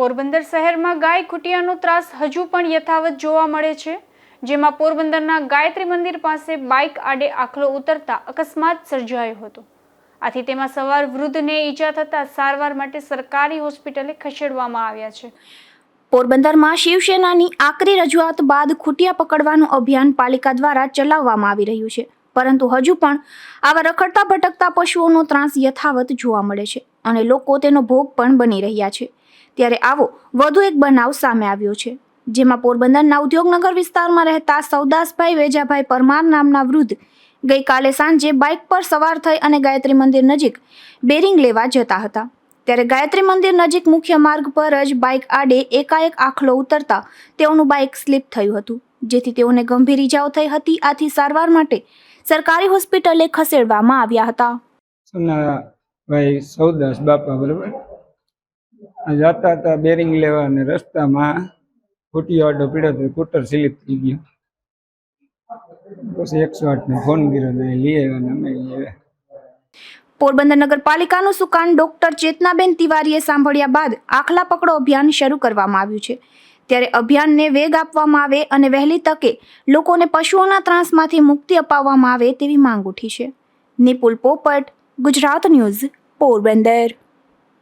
પોરબંદર શહેરમાં ગાય ખૂટિયાનો ત્રાસ હજુ પણ યથાવત જોવા મળે છે, જેમાં પોરબંદરના ગાયત્રી મંદિર પાસે બાઇક આડે આખલો ઉતરતા અકસ્માત સર્જાયો હતો. આથી તેમાં સવાર વૃદ્ધને ઈજા થતાં સારવાર માટે સરકારી હોસ્પિટલે ખસેડવામાં આવ્યા છે. પોરબંદરમાં શિવસેનાની આકરી રજૂઆત બાદ ખૂટિયા પકડવાનું અભિયાન પાલિકા દ્વારા ચલાવવામાં આવી રહ્યું છે. પરંતુ હજુ પણ આવા રખડતા ભટકતા પશુઓનો ત્રાસ યથાવત જોવા મળે છે અને લોકો તેનો ભોગ પણ બની રહ્યા છે. ત્યારે આવો, વધુ એક બનાવ સામે આવ્યો છે, જેમાં પોરબંદરના ઉદ્યોગનગર વિસ્તારમાં રહેતા સૌદાસભાઈ વેજાભાઈ પરમાર નામના વૃદ્ધ ગઈકાલે સાંજે બાઇક પર સવાર થઈ અને ગાયત્રી મંદિર નજીક બેરિંગ લેવા જતા હતા. ત્યારે ગાયત્રી મંદિર નજીક મુખ્ય માર્ગ પર જ બાઇક આડે એકાએક આખલો ઉતરતા તેઓનું બાઇક સ્લીપ થયું હતું, જેથી તેઓને ગંભીર ઇજાઓ થઈ હતી. આથી સારવાર માટે સરકારી હોસ્પિટલે ખસેડવામાં આવ્યા હતા. ભાઈ સૌદાસ બાપા, બરાબર? જતા હતા બેરિંગ લેવા અને રસ્તામાં ખૂટી આડો પીડ્યો તો કૂટર સ્લીપ થઈ ગયું. પછી એકસો આઠને ફોન કર્યો લઈ આવ્યો અને અમે લઈ પોરબંદર નગરપાલિકાનું સુકાન ડોક્ટર ચેતનાબેન તિવારીએ સાંભળ્યા બાદ આખલા પકડો અભિયાન શરૂ કરવામાં આવ્યું છે. ત્યારે અભિયાનને વેગ આપવામાં આવે અને વહેલી તકે લોકોને પશુઓના ત્રાસમાંથી મુક્તિ અપાવવામાં આવે તેવી માંગ ઉઠી છે. નિપુલ પોપટ, ગુજરાત ન્યૂઝ, પોરબંદર.